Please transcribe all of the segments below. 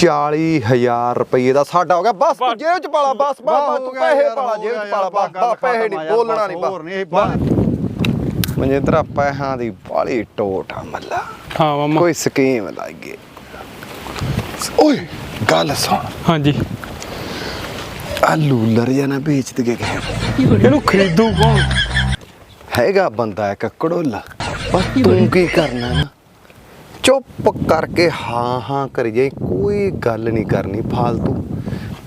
40000 ਰੁਪਏ ਦਾ ਸਾਡਾ ਹੋ ਗਿਆ। ਬਸ ਤੂੰ। ਜੇਬ ਚ ਪਾਲਾ ਬਸ ਬਸ ਤੂੰ ਪੈਸੇ ਪਾਲਾ ਜੇਬ ਚ ਪਾਲਾ ਬਸ ਪੈਸੇ ਨਹੀਂ ਬੋਲਣਾ ਨਹੀਂ ਹੋਰ ਨਹੀਂ, ਬਸ। ਮਨਜਿੰਦਰਾ ਪੈਸਿਆਂ ਦੀ ਬਾਲੀ ਟੋਟ ਆ ਮੱਲਾ। ਹਾਂ ਮਾਮਾ। ਕੋਈ ਸਕੀਮ ਲੱਗੇ ਓਏ ਗੱਲ ਸੁਣ। ਹਾਂਜੀ। ਆ ਲੂਲਰ ਜਾਂ ਨਾ ਵੇਚ ਦੇ ਗਏ ਇਹਨੂੰ ਖਰੀਦੂ ਕੌਣ? ਹੈਗਾ ਬੰਦਾ ਇੱਕ ਕੜੋਲਾ। ਬਸ ਤੂੰ ਕੀ ਕਰਨਾ? ਨਾ ਚੁੱਪ ਕਰਕੇ ਹਾਂ ਹਾਂ ਕਰੀ ਜਾਈ ਕੋਈ ਗੱਲ ਨਹੀਂ ਕਰਨੀ ਫਾਲਤੂ।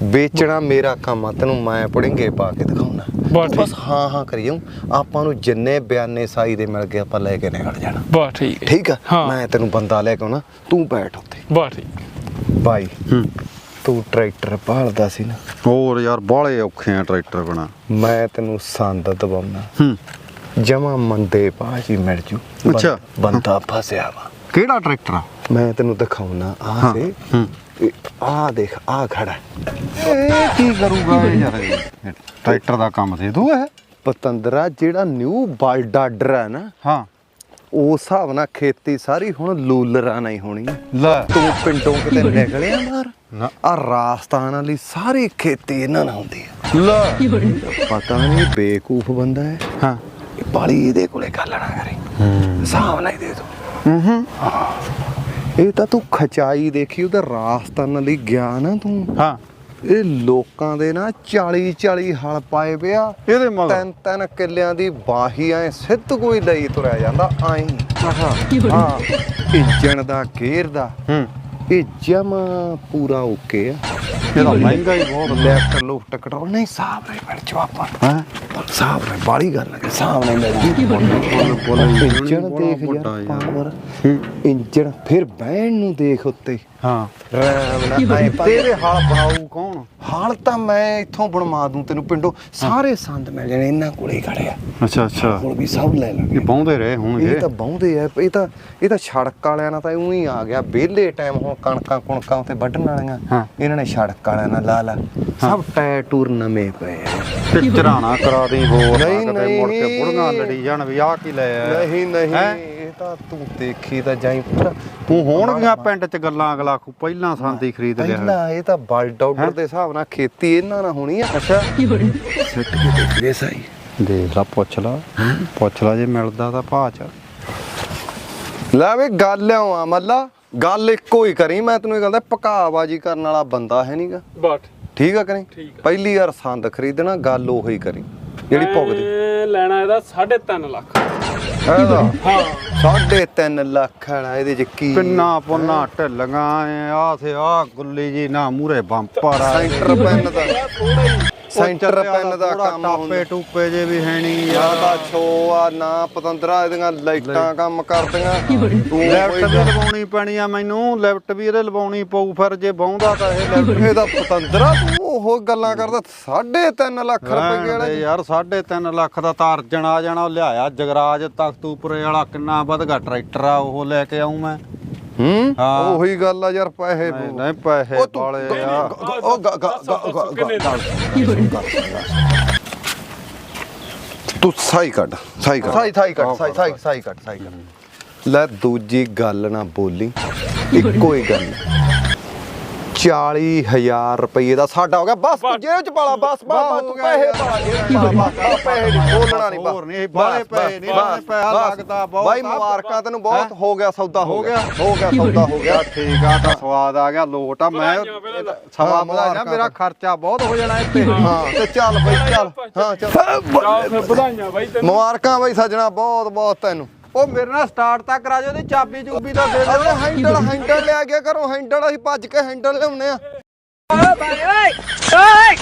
ਵੇਚਣਾ ਮੇਰਾ ਕੰਮ ਆ ਤੈਨੂੰ ਮੈਂ ਪੜਿੰਗੇ ਪਾ ਕੇ ਦਿਖਾਉਣਾ। ਬਸ। ਹਾਂ ਹਾਂ ਕਰੀ ਜਾਊਂ ਆਪਾਂ ਨੂੰ ਜਿੰਨੇ ਬਿਆਨੇ ਸਾਈ ਦੇ ਮਿਲ ਗਏ ਆਪਾਂ ਲੈ ਕੇ ਨਿਕਲ ਜਾਣਾ। ਬਸ ਠੀਕ ਹੈ। ਠੀਕ ਆ? ਹਾਂ। ਮੈਂ ਤੈਨੂੰ ਬੰਦਾ ਲੈ ਕੇ ਆਉਣਾ ਤੂੰ ਬੈਠ ਉੱਤੇ ਬਸ ਠੀਕ ਬਾਈ ਹੂੰ। ਤੂੰ ਟਰੈਕਟਰ ਭਾਲਦਾ ਸੀ ਨਾ। ਹੋਰ ਯਾਰ ਬਾਲੇ ਔਖੇ ਆ ਟਰੈਕਟਰ ਬਣਾ। ਮੈਂ ਤੈਨੂੰ ਸੰਦ ਦਵਾਉਣਾ। ਹੂੰ। ਜਮਾ ਮੰਦੇ ਬਾਜੀ ਮਿਲ ਜੂ। ਅੱਛਾ। ਬੰਦਾ ਫਸਿਆ ਵਾ। ਕਿਹੜਾ ਟਰੈਕਟਰ ਆ? ਮੈਂ ਤੈਨੂੰ ਦਿਖਾਉਣਾ ਆ ਹਾਂ, ਦੇ ਹੂੰ। ਆ ਦੇਖ ਆ ਖੜਾ ਇਹ ਕੀ ਕਰੂਗਾ ਇਹ ਯਾਰ? ਇਹ? ਟਰੈਕਟਰ ਦਾ ਕੰਮ ਦੇ ਦੂ ਇਹ। ਪਤੰਦਰਾ ਜਿਹੜਾ ਨਿਊ ਬਾਲਡਾਡਰ ਹੈ ਨਾ ਹਾਂ। ਉਸ ਹਿਸਾਬ ਨਾਲ ਖੇਤੀ ਸਾਰੀ ਹੁਣ ਲੂਲਰਾਂ ਨਹੀਂ ਹੋਣੀ ਹੈ। ਲੈ। ਤੂੰ ਪਿੰਡੋਂ ਕਿਤੇ ਨਿਕਲਿਆ ਬਾਹਰ। ਨਾ। ਆ ਰਾਜਸਥਾਨ ਵਾਲੀ ਸਾਰੀ ਖੇਤੀ ਇਹਨਾਂ ਨਾਲ ਹੁੰਦੀ ਹੈ ਲੈ। ਪਤਾ ਨਹੀਂ ਬੇਕੂਫ ਬੰਦਾ ਹੈ। ਹਾਂ। ਇਹ ਬਾਲੀ ਇਹਦੇ ਕੋਲੇ ਗੱਲ ਨਾ ਕਰੀ। ਹਿਸਾਬ ਨਹੀਂ ਦੇ ਦੋ। ਹੂੰ ਹੂੰ ਇਹ ਤਾਂ ਤੂੰ ਖਚਾਈ ਦੇਖੀ ਉਹਦਾ ਰਾਜਸਥਾਨ ਵਾਲੀ ਗਿਆ ਨਾ ਤੂੰ। ਹਾਂ। ਇਹ ਲੋਕਾਂ ਦੇ ਨਾ 40 40 ਹਲ ਪਾਏ ਪਿਆ ਇਹਦੇ ਮਗਰ। ਤਿੰਨ ਤਿੰਨ ਕਿੱਲਿਆਂ ਦੀ ਬਾਹੀ ਐ ਸਿੱਧ ਕੋਈ ਲਈ ਤੁਰਿਆ ਜਾਂਦਾ ਆਈ ਆਹਾ। ਹਾਂ ਇੰਜਣ ਦਾ ਗੇਅਰ ਦਾ। ਹੂੰ। ਇਹ ਜਮਾ ਪੂਰਾ ਓਕੇ ਆ। ਇਹਦਾ ਮਹਿੰਗਾ ਹੀ ਬਹੁਤ ਲੈਫਟ ਲੁਫਟ ਕੰਟਰੋਲ ਨਹੀਂ ਸਾਹਬ ਨਹੀਂ ਮਿਲ ਜੋ ਆਪਾਂ ਹੈ? ਸਾਹਬ ਨਹੀਂ ਬਾਲੀ ਗੱਲ ਹੈ ਸਾਹਬ ਨਹੀਂ ਮਿਲ ਬੋਲ ਇੰਜਣ ਦੇਖ ਯਾਰ ਪਾਵਰ ਇੰਜਣ ਫਿਰ ਬਹਿਣ ਨੂੰ ਦੇਖ ਉੱਤੇ। ਹਾਂ। ਤੇਰੇ ਹਾਲ ਬਣਾਊ ਕੌਣ? ਹਾਲ ਤਾਂ ਮੈਂ ਇੱਥੋਂ ਬਣਵਾ ਦੂੰ ਤੈਨੂੰ ਪਿੰਡੋਂ। ਸਾਰੇ ਸੰਦ ਮਿਲ ਜਾਣੇ ਇਹਨਾਂ ਕੋਲੇ ਹੀ ਖੜੇ ਆ। ਅੱਛਾ ਅੱਛਾ। ਕੋਲ ਵੀ ਸਭ ਲੈ ਲਾਂਗੇ ਇਹ ਪਾਉਂਦੇ ਰਹੇ ਇਹ ਹੋਣਗੇ ਤਾਂ ਬਹੁੰਦੇ ਆ ਇਹ ਤਾਂ ਇਹ ਤਾਂ ਸੜਕ ਵਾਲਿਆਂ ਨਾਲ ਤਾਂ ਉਹੀ ਹੀ ਆ ਗਿਆ। ਵਿਹਲੇ ਟਾਈਮ ਹੁਣ ਕਣਕਾਂ ਕੁਣਕਾਂ ਉੱਤੇ ਵੱਢਣ ਵਾਲੀਆਂ। ਇਹਨਾਂ ਨੇ ਸੜਕ ਵਾਲਿਆਂ ਨਾਲ ਲਾ ਲਾ। ਸਭ ਟਾਇਰ ਟੂਰ ਨਵੇਂ ਪਏ ਆ। ਤੇ ਚਰਾਣਾ ਕਰਾ ਦੀ ਹੋਰ। ਕਿਤੇ ਮੁੜ ਕੇ। ਬੁੜੀਆਂ ਲੜੀ ਜਾਣ ਵੀ ਆਹ ਕੀ ਲੈ ਆਇਆ। ਨਹੀਂ ਨਹੀਂ? ਇਹ ਤਾਂ ਤੂੰ ਦੇਖੀ ਤਾਂ ਜਾਈ ਪਰ ਤੂੰ ਹੋਣਗੀਆਂ ਪਿੰਡ ਚ ਗੱਲਾਂ ਅਗਲਾ ਖੂ ਪਹਿਲਾਂ ਸੰਦੀ ਖਰੀਦ ਲਿਆ। ਪਹਿਲਾਂ ਇਹ ਤਾਂ ਬਲਡ ਆਊਟਰ ਦੇ ਹਿਸਾਬ ਨਾਲ ਖੇਤੀ ਇਹਨਾਂ ਨਾਲ ਹੋਣੀ ਆ। ਅੱਛਾ। ਸਿੱਟ ਕੇ ਦੇਖਦੇ ਸਹੀ ਦੇਖ ਲਾ ਪੁੱਛ ਲਾ। ਪੁੱਛ ਲਾ ਜੇ ਮਿਲਦਾ ਤਾਂ ਭਾਅ ਚ। ਲੈ ਵੇ ਗੱਲ ਲਿਆਵਾਂ ਮੱਲਾ ਗੱਲ ਇੱਕੋ ਹੀ ਕਰੀ ਮੈਂ ਤੈਨੂੰ ਇਹ ਗੱਲ ਦਾ ਪਕਾਬਾਜੀ ਕਰਨ ਵਾਲਾ ਬੰਦਾ ਹੈ ਨਹੀਂਗਾ ਬਸ। ਠੀਕ ਆ ਕਰੀ ਆ। ਪਹਿਲੀ ਵਾਰ ਸੰਦ ਖਰੀਦਣਾ ਗੱਲ ਉਹੀ ਕਰੀ। ਜਿਹੜੀ ਭੁਗਦੀ ਲੈਣਾ ਇਹਦਾ 3.5 ਲੱਖ। ਹਾਂ 3.5 ਲੱਖ ਵਾਲਾ ਇਹਦੇ ਚ ਕੀ? ਪਿੰਨਾ ਪੁੰਨਾ ਢਿੱਲੀਆਂ ਆ ਥੇ ਆ ਗੁੱਲੀ ਜੀ ਨਾ ਮੂਰੇ ਬੰਪਰ ਆ। ਸੈਂਟਰ ਪੈਨ ਦਾ ਸੈਂਟਰ ਪੈਨ ਦਾ ਕੰਮ ਟਾਪੇ ਟੂਪੇ ਜੇ ਵੀ ਹੈ ਨਹੀਂ ਜ਼ਿਆਦਾ ਛੋ ਆ ਨਾ ਪਤੰਦਰਾ ਇਹਦੀਆਂ ਲਾਈਟਾਂ ਕੰਮ ਕਰਦੀਆਂ। ਤੂੰ ਲੈਫਟ ਵੀ ਲਵਾਉਣੀ ਪੈਣੀ ਆ ਮੈਨੂੰ ਲੈਫਟ ਵੀ ਇਹਦੇ ਲਵਾਉਣੀ ਪਊ ਫਿਰ ਜੇ ਬਹੁੰਦਾ ਤਾਂ ਇਹ ਲੈਫਟ ਇਹਦਾ ਪਤੰਦਰਾ ਤੂੰ ਉਹ ਗੱਲਾਂ ਕਰਦਾ 3.5 ਲੱਖ ਰੁਪਏ ਵਾਲਾ ਯਾਰ 3.5 ਲੱਖ ਦਾ ਤਾਂ ਅਰਜਨ ਆ ਜਾਣਾ ਉਹ ਲਿਆਇਆ ਜਗਰਾਜ ਤਖਤੂਪੁਰੇ ਵਾਲਾ ਕਿੰਨਾ ਵਧਗਾ ਟਰੈਕਟਰ ਆ ਉਹ ਲੈ ਕੇ ਆਉਂ ਮੈਂ। ਹੂੰ? ਹਾਂ। ਉਹੀ ਗੱਲ ਆ ਯਾਰ ਪੈਸੇ ਨਹੀਂ ਨਹੀਂ ਪੈਸੇ ਉਹ ਤੂੰ- ਵਾਲੇ ਆ। ਉਹ ਗ- ਗ- ਗ- ਗ- ਕਿੰਨੇ ਦਾ? ਤੂੰ ਸਾਈ ਕੱਢ ਸਾਈ ਕੱਢ। ਸਾਈ ਸਾਈ ਕੱਢ ਸਾਈ ਸਾਈ ਸਾਈ ਕੱਢ ਸਾਈ ਕੱਢ। ਲੈ ਦੂਜੀ ਗੱਲ ਨਾ ਬੋਲੀ ਇੱਕੋ ਹੀ ਗੱਲ। 40000 ਰੁਪਏ ਦਾ ਸਾਡਾ ਹੋ ਗਿਆ। ਬਸ ਤੂੰ ਜੇਬ ਚ ਪਾਲਾ ਬਸ ਬਸ ਤੂੰ ਪੈਸੇ ਪਾਲਾ ਜੇਬ ਚ ਪਾਲਾ। ਬਸ ਪੈਸੇ ਨਹੀਂ ਬੋਲਣਾ ਨਹੀਂ ਹੋਰ ਨਹੀਂ, ਬਾਹਲੇ ਪੈਸੇ ਨਹੀਂ, ਪੈਸਾ ਲੱਗਦਾ ਬਹੁਤ ਬਾਈ। ਮੁਬਾਰਕਾਂ ਤੈਨੂੰ ਬਹੁਤ ਹੋ? ਗਿਆ ਸੌਦਾ ਹੋ ਗਿਆ? ਹੋ ਗਿਆ ਸੌਦਾ ਹੋ ਗਿਆ। ਠੀਕ ਆ ਤਾਂ ਸਵਾਦ ਆ ਗਿਆ ਲੋਟ ਆ। ਮੈਂ। ਸਵਾ ਮੁਬਾਰਕਾਂ ਮੇਰਾ ਖਰਚਾ ਬਹੁਤ ਹੋ ਜਾਣਾ ਇੱਥੇ। ਹਾਂ ਤੇ ਚੱਲ ਬਈ ਚੱਲ। ਹਾਂ ਚੱਲ। ਜਾ ਫਿਰ ਵਧਾਈਆਂ ਬਾਈ ਤੈਨੂੰ। ਮੁਬਾਰਕਾਂ ਬਈ ਸੱਜਣਾ ਬਹੁਤ ਬਹੁਤ ਤੈਨੂੰ। ਉਹ ਮੇਰੇ ਨਾਲ ਸਟਾਰਟ ਤਾਂ ਕਰਾ ਦਿਓ ਉਹਦੀ ਚਾਬੀ ਚੂਬੀ ਤਾਂ ਦੇ ਅਰੇ ਹੈਂਡਲ ਹੈਂਡਲ ਲਿਆ ਗਿਆ ਕਰੋ ਹੈਂਡਲ ਅਸੀਂ ਭੱਜ ਕੇ ਹੈਂਡਲ ਲਿਆਉਨੇ ਆ। ਓਏ